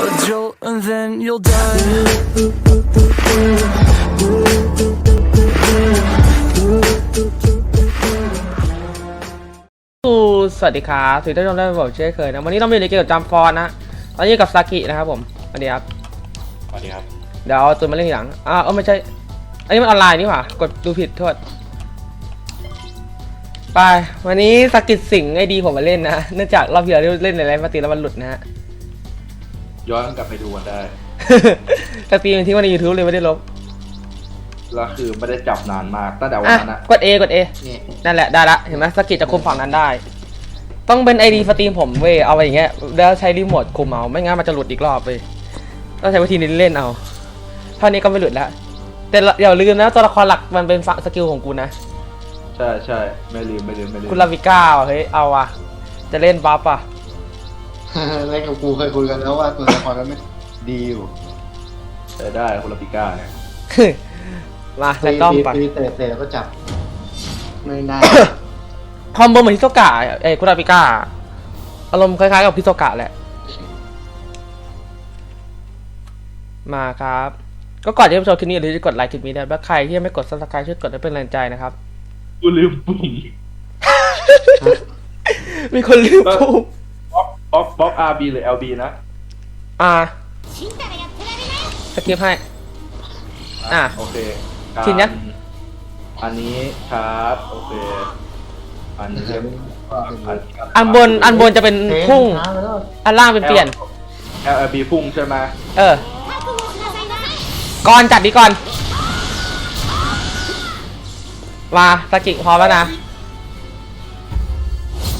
A jolt and then you'll die. สวัสดีครับถือท่านผู้ชมได้บอกเช่นเคยนะ วันนี้เรามีในเกมกับจามฟอนนะ ตอนนี้กับซากินะครับผม สวัสดีครับ สวัสดีครับ เดี๋ยวเอาตัวมาเล่นทีหลังอ้าวเออไม่ใช่ อันนี้มันออนไลน์นี่หว่า กดดูผิดโทษ ไป วันนี้สกิดสิงไอดีผมมาเล่นนะ เนื่องจากรอบที่แล้วเล่นในไลฟ์ปฏิแล้วมันหลุดนะฮะ ย้อนกลับไปดูกันได้แต่ตีมันทิ้งไว้ใน YouTube เลยไม่ได้ลบแล้วคือไม่ได้จับนานมากตั้งแต่วันอะนั้นอะกด A กด A นี่นั่นแหละได้ละเห็นไหมสกิดจะคุมฝั่งนั้นได้ ต้องเป็นไอดีสตรีมผมเว้ยเอาไปอย่างเงี้ยแล้วใช้รีโมทคุมเอาไม่งั้นมันจะหลุดอีกรอบเว้ยต้องใช้วิธีนี้เล่นเอาเท่านี้ก็ไม่หลุดแล้วแต่อย่าลืมนะตัวละครหลักมันเป็นฝั่งสกิลของกูนะ ใช่ใช่ไม่ลืมไม่ลืมไม่ลืมคุณลาวิก้าว่ะเฮ้ยเอาอะจะเล่นบัฟอะ เล่นกับกูเคยคุยกันแล้วว่าตัวละครนั้นไม่ดีอยู่เออได้คุณลาปิก้าเนี่ยมาแล้วก็ไปตีเตะเตะแล้วก็จับ ไม่ได้คอมโบเหมือนฮิโซกะเอ้ยคุณลาวิก้าอารมณ์คล้ายๆกับฮิโซกะแหละ มาครับ ก็ก่อนที่จะไปชมคลิปนี้อย่าลืมกดไลค์คลิปนี้นะและใครที่ยังไม่กดซับสไครต์ช่วยกดให้เป็นแรงใจนะครับกูลืมปุ่มมีคนลืมปุ๊บ บล็อกบล็อกบล็อกอาร์บีหรือเอลบีนะ อ่าสกิปให้ อะโอเคการชินยังอันนี้ชาร์จโอเค อันนี้เรียกว่าอันอันบนอันบนจะเป็นพุ่งช้าไปแล้วอันล่างเป็นเปลี่ยนเอลบีพุ่งใช่ไหมเออ ก่อนจัดดีก่อน มาสกิพร้อมแล้วนะ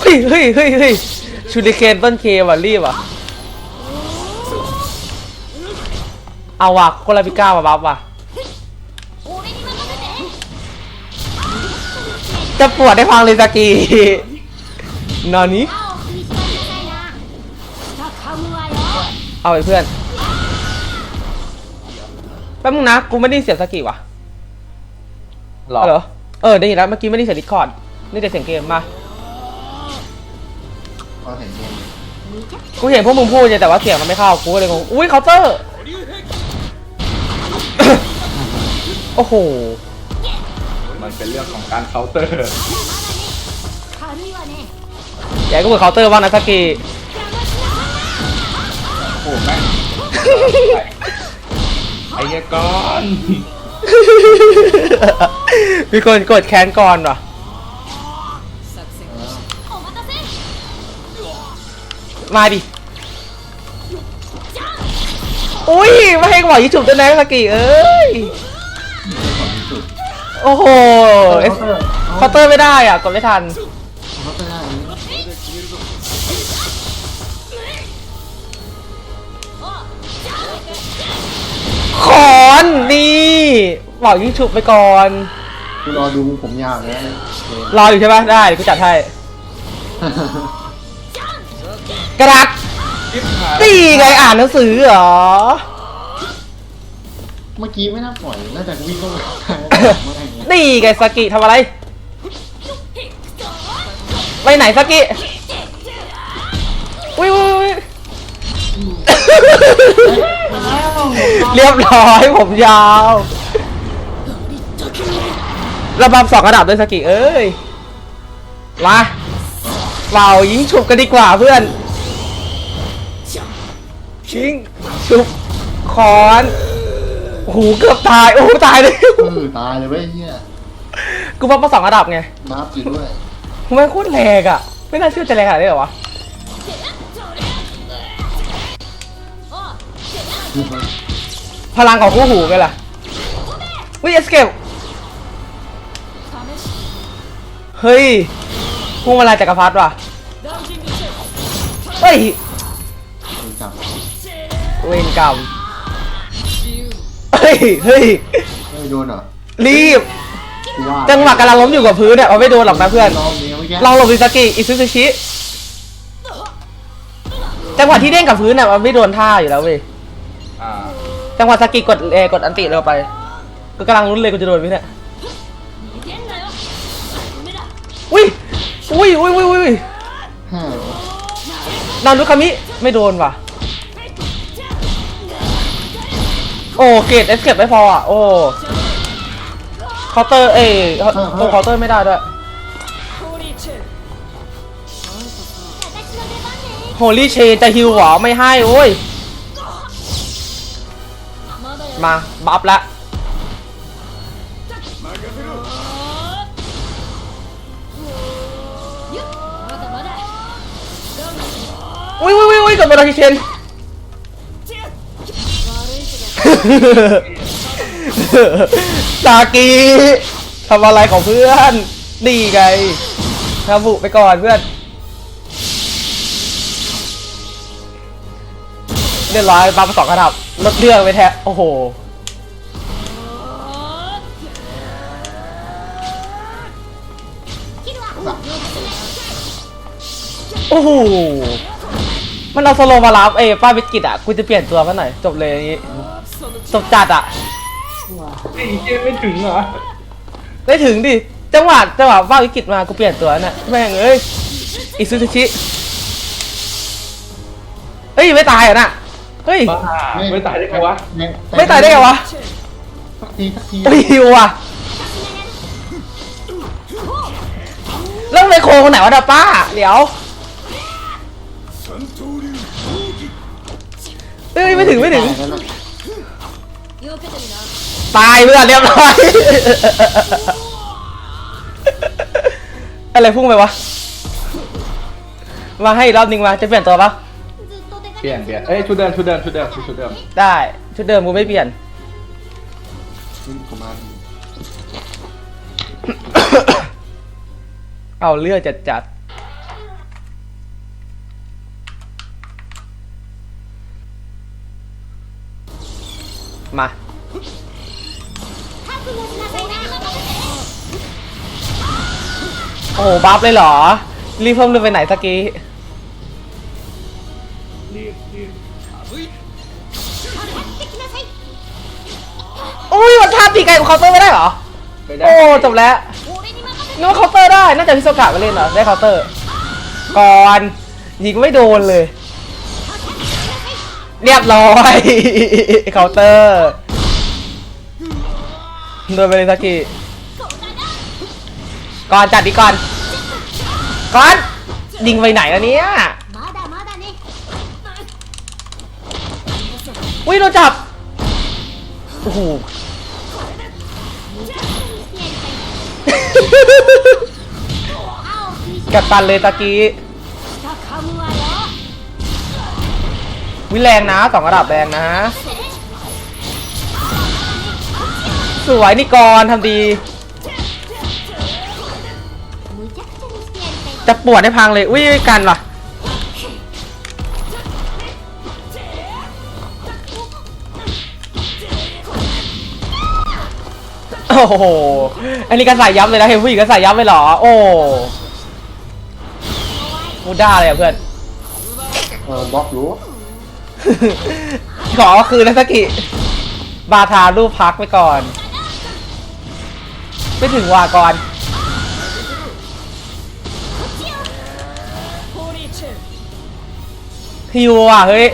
เฮ้ยเฮ้ยเฮ้ยเฮ้ย ชูริเคนต้นเคว่ะรีบอะเอาว่ะโคลาบิก้ามาบัฟว่ะจะปวดได้ฟังเลยสกีนอนนี้เอาไปเพื่อนแป๊บนึงนะ กูไม่ได้ยินเสียงสกีว่ะหรอเหรอ เออ ได้ยินแล้ว เมื่อกี้ไม่ได้เสียงดิสคอร์ด นี่แต่เสียงเกมมา พอเห็นเกมกูเห็นพวกมึงพูดเนี่ยแต่ว่าเสียงมันไม่เข้ากูก็เลยงงอุ้ยเคาน์เตอร์ โอ้โห มันเป็นเรื่องของการเคาน์เตอร์อย่าให้กูเปิดเคาน์เตอร์บ้างนะสกีโอ้แม่งไอ้เหี้ยก้อน มีคนกดแค้นก่อนว่ะ มาดิอุ้ยไม่ให้บอกยี่ฉุบด้วยนะสกีเอ้ยโอ้โหเอสเคาน์เตอร์ไม่ได้อะกดไม่ทันเขาก็ได้ขอนนี่บอกยี่ฉุบไปก่อนกูรอดูผมยาวนะรออยู่ใช่ปะได้เดี๋ยวกูจัดให้ กระดักตีไงอ่านหนังสือเหรอ เมื่อกี้ไม่น่าปล่อยน่าจะวิ่งเข้าไปเมื่อไหร่เนี่ยนี่ไงสกิทำอะไร ไปไหนสกิอุ้ยอุ้ยอุ้ยเรียบร้อยผมยาวระบำสองระดับด้วยสกิเอ้ย มาเป่ายิงฉุบกันดีกว่าเพื่อน ยิงฉุบคอนโอ้โหเกือบตาย โอ้โหตายเลย เออตายเลยเว้ยเฮียกูบัฟมาสองระดับไงนับอยู่ด้วยทำไมโคตรแรงอะ ไม่น่าเชื่อจะแรงขนาดนี้เหรอวะ พลังของคู่หูไงล่ะวิเอสเกลเฮ้ยพุ่งมาลายจักรพรรดิว่ะ เฮ้ยดูจับ เวรกรรมเฮ้ยเฮ้ยไม่โดนเหรอรีบ กูว่าจังหวะกำลังล้มอยู่กับพื้นเนี่ยเอาไม่โดนหรอกนะเพื่อน ลองนี้เมื่อกี้ลองหลบดิสกิอิซุซิชิจังหวะที่เด้งกับพื้นเนี่ยมันไม่โดนท่าอยู่แล้วเว้ยอ่าจังหวะสกิกดเอกดอันติเร็วไปก็กำลังลุ้นเลยกูจะโดนไหมเนี่ยอุ้ยอุ้ยอุ้ยอุ้ยอุ้ยห้านารุคามิไม่โดนว่ะ โอ้เกตเอสเก็บไม่พออะโอ้เคาน์เตอร์เอ้ยโอ้เคาน์เตอร์ไม่ได้ด้วยโฮลี่เชจะฮิวเหรอไม่ให้โอ้ยมาบัฟละอุ้ยอุ้ยอุ้ยอุ้ยกับเวลาที่เชน สากีทำอะไรของเพื่อนดีไงทำบุไปก่อนเพื่อนเรียบร้อยบัฟมสองกระดับลดเรื่องไปแท้โอ้โหโอ้โห มันเอาสโลว์มารับเอ้ป้าบิสกิตอะ กูจะเปลี่ยนตัวมาหน่อย จบเลยอย่างงี้ จบจัดอะ ไอ้เจไม่ถึงเหรอได้ถึงดิ จังหวะจังหวะป้าบิสกิตมา กูเปลี่ยนตัวน่ะ แม่งเอ้ย อิซุชิชิเฮ้ย ไม่ตายเหรอะน่ะ เฮ้ย บ้าไม่ตายได้ไงวะไม่ตายได้ไงวะสักทีสักทีโอ้ยหิวอะแล้วไมโครคนไหนวะน่ะป้า เดี๋ยวเอ้ยไม่ถึงไม่ถึง ตายแล้วนะ ตายเพื่อนเรียบร้อย อะไรพุ่งไปวะ มาให้อีกรอบนึงมา จะเปลี่ยนตัวปะเปลี่ยนเปลี่ยนเอ้ยชุดเดิมชุดเดิมชุดเดิมชุดเดิมได้ ชุดเดิมกูไม่เปลี่ยนนี่กูมาเอาเลือดจัดจัด มาโอ้โหบัฟเลยเหรอ รีบเพิ่มเลือดไปไหนสักกี้รีบรีบอุ้ยมันท่าตีไกลกว่าเคาน์เตอร์ไม่ได้เหรอไปได้โอ้จบแล้วนึกว่าเคาน์เตอร์ได้ น่าจะพิโซกะมาเล่นเหรอ ได้เคาน์เตอร์ ก่อน ยิงไม่โดนเลย เรียบร้อยเคาน์เตอร์โดนไปเลยสักทีก่อนจัดดีก่อนก่อนยิงไปไหนแล้วเนี่ยอุ้ยโดนจับโอ้โหกัดตันเลยตะกี้ วิแรงนะสองระดับแรงนะ สวยนี่กรทำดี จะปวดให้พังเลย อุ้ยกันว่ะโอ้โห อันนี้ก็ใส่ยับเลยนะเห็นผู้หญิงก็ใส่ยับเลยเหรอ โอ้มูด้าเลยอะเพื่อน เออบล็อกรู้ ขอคืนนะสกิ บาทารูปพักไปก่อนไม่ถึงว่าก่อนฮิวอะ เฮ้ย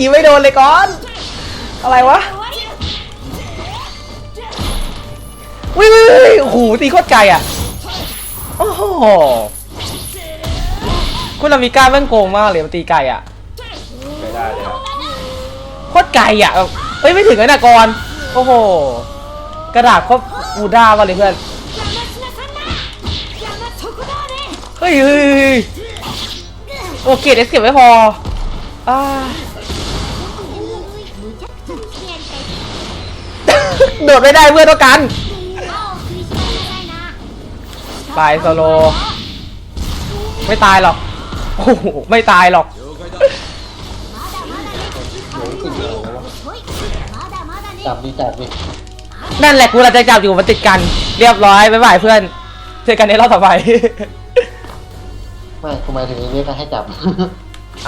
ยิงไม่โดนเลยก่อน อะไรวะ วิววิวโอ้โหตีโคตรไกลอะ โอ้โห คุณลามิก้าแม่งโกงมากเลยมันตีไกลอะไปได้เลยอะโคตรไกลอะแบบเอ้ยไม่ถึงเลยนะก่อนโอ้โห กระดาษโคตรบูด้ามาเลยเพื่อน เฮ้ยเฮ้ยเฮ้ยโอเคเอสเก็บไม่พออ่าโดดไม่ได้เพื่อนต้องกัน ไปโซโล ไม่ตายหรอก โอ้โห ไม่ตายหรอก จับดีจับดินั่นแหละกูเราจะจับอยู่มันติดกัน เรียบร้อยบ๊ายบายเพื่อนเจอกันในรอบต่อไป ไม่ทำไมถึงเรียกให้จับ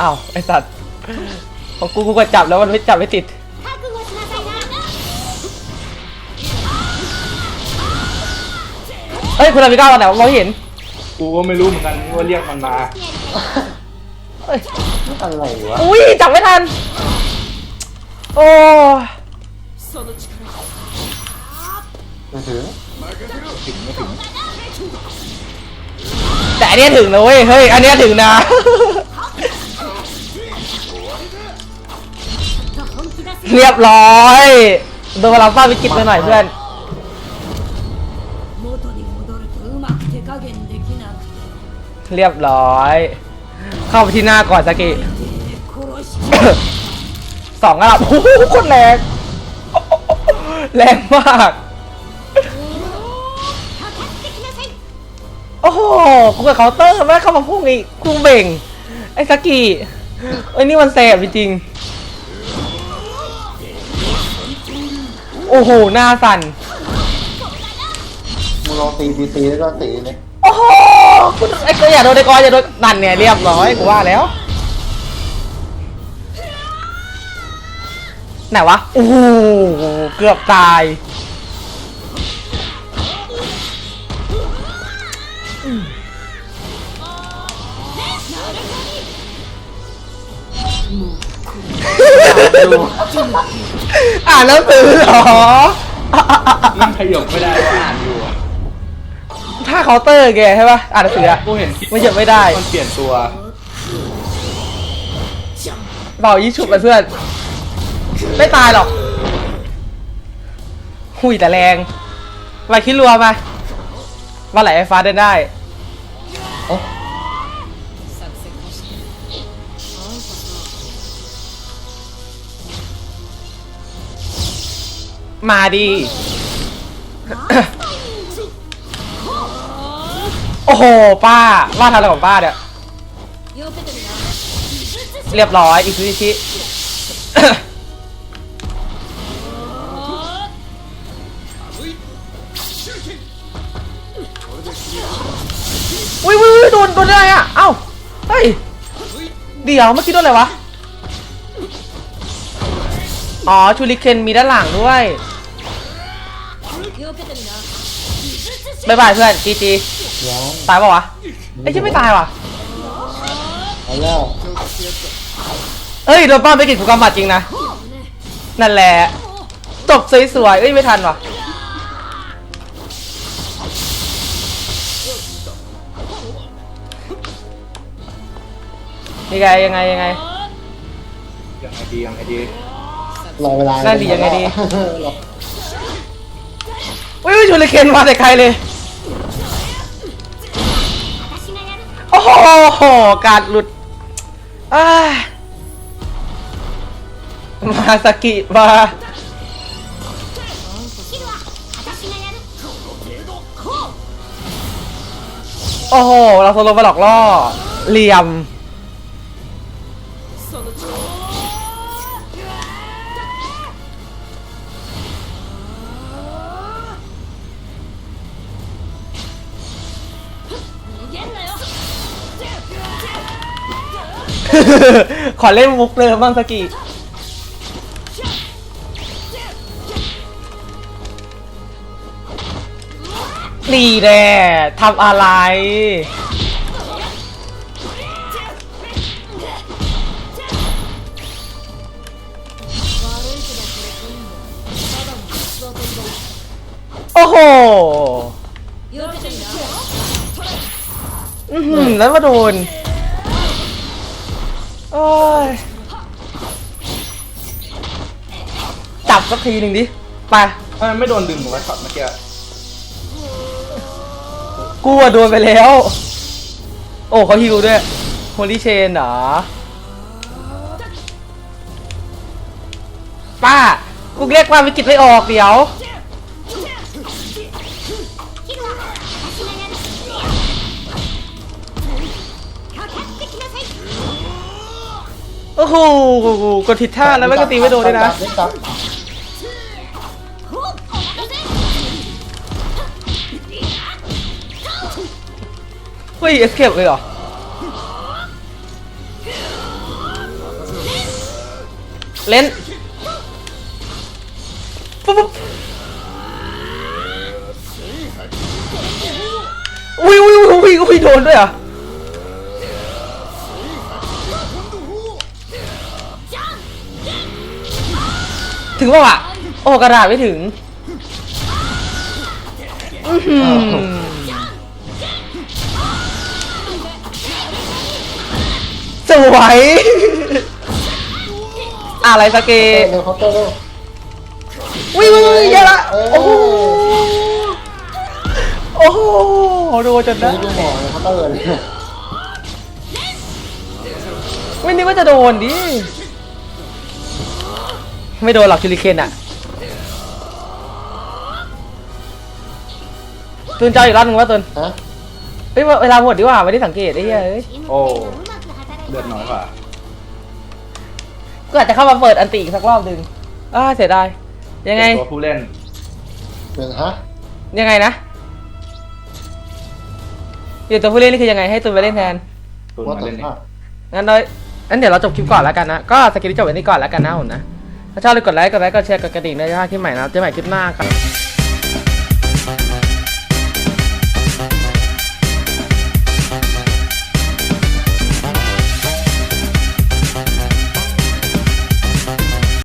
อ้าวไอสัตว์ของกูกูก็จับแล้วมันไม่จับไม่ติด เฮ้ยคุณลามิก้าวันไหนวะมองไม่เห็นกูก็ไม่รู้เหมือนกันว่าเรียกมันมาเอ้ยอะไรวะอุ้ยจับไม่ทัน โอ้ไม่ถือถึงไม่ถึงแต่อันเนี้ยถึงนะเว้ยเฮ้ยอันเนี้ยถึงนะ เรียบร้อยโดนเราฟาดวิกฤตไปหน่อยเพื่อน เรียบร้อย เข้าไปที่หน้าก่อนสกิ殺しสองระดับโอ้โหโคตรแรงแรงมาก โอ้โหกูกับเคาน์เตอร์แม่งเข้ามาพุ่งอีกกูเบ่ง ไอ้สกิเอ้ยนี่มันแสบจริงๆโอ้โห หน้าสั่น มึงลองตีตีตีแล้วก็ตีเลยโอ้โหกู ไอ้กูอย่าโดนไอ้กอนอย่าโดนนั่นเนี่ยเรียบร้อยกูว่าแล้วไหนวะโอ้โหเกือบตายอ่านหนังสือเหรอนั่งขยบไม่ได้ว่าอ่านอยู่ อะถ้าเคาน์เตอร์แกใช่ปะอ่านหนังสืออะกูเห็นไม่เหยียบไม่ได้มันเปลี่ยนตัวเบายี่ฉุบไปเพื่อน ไม่ตายหรอก หุยแต่แรงไปคิดรัวมาว่าไหลไฟฟ้าเดินได้มาดี โอ้โหป้าว่าทำอะไรของป้าเนี่ยเรียบร้อยอิซุนิชิอุ้ยอุ้ยโดนโดนอะไรอะเอ้าเฮ้ยเดี๋ยวเมื่อกี้โดนอะไรวะอ๋อชูริเคนมีด้านหลังด้วยบายบายเพื่อนจีจี ยังตายปะวะไอ้ยยังไม่ตายว่ะเอาแล้วเอ้ยโดนป้าไปกินผูกกำบัดจริงนะนั่นแหละจบสวยๆเอ้ยไม่ทันว่ะยังไงยังไงยังไงยังไงดียังไงดีรอเวลานั่นดิยังไงดีรออุ้ยชูริเคนมาแต่ไกลเลย อ้โห การหลุดมาสกิมาโอ้โห เราโซโลมาหลอกล่อเหลี่ยม ขอเล่นมุกเลยบ้างสักกี่ดีแน่ทำอะไร โอ้โหแล้วมาโดน สักทีหนึ่งดิ ไป ทำไมไม่โดนดึงของไว้ช็อตเมื่อกี้กูอะโดนไปแล้ว โอ้เขาฮิวด้วยโฮลี่เชนเหรอ ป้า กูเรียกว่าวิกฤตไม่ออกเดี๋ยว โอ้โห กดผิดท่าแล้วไม่ก็ตีไม่โดนด้วยนะเล่นกลับ ฮ้ยเอสเคปเลยเหรอเล่นปุ๊บปุ๊บอุ้ยอุ้ยอุ้ยอุ้ยอุ้ยโดนด้วยเหรอถึงป่าวะโอ้กระดาษไม่ถึงอื้ วยอะไรสเกเร็วเคาน์เตอร์เร็ววิ่งวิ่งวิ่งเยอะละเออโอ้โหโอ้โหโดนจนได้ไม่ดูหมอเลยเคาน์เตอร์เลยไม่นึกว่าจะโดนดิไม่โดนหรอกชูริเคนอะตุนเจ้าอีกรอบนึงว่าตุนฮะเฮ้ยเวลาหมดดีกว่าไม่ได้สังเกตไอ้เหี้ยเอ้ยโอ้ เลือดน้อยกว่าก็อาจจะเข้ามาเปิดอันติอีกสักรอบหนึ่งอ้าเสียดายยังไง เป็นตัวผู้เล่นเป็นฮะยังไงนะอยู่ตัวผู้เล่นนี่คือยังไงให้ตุนไปเล่นแทน ตัวว่ามาแต่เล่นเองภาพงั้นเรางั้นเดี๋ยวเราจบคลิปก่อนแล้วกันนะ ก็สกิลที่จบไว้นี่ก่อนแล้วกันนะผมนะ ถ้าชอบเลยกดไลค์ กดไลค์ กดแชร์ กดกระดิ่งด้วยนะที่ใหม่นะเจอกันใหม่คลิปหน้าครับ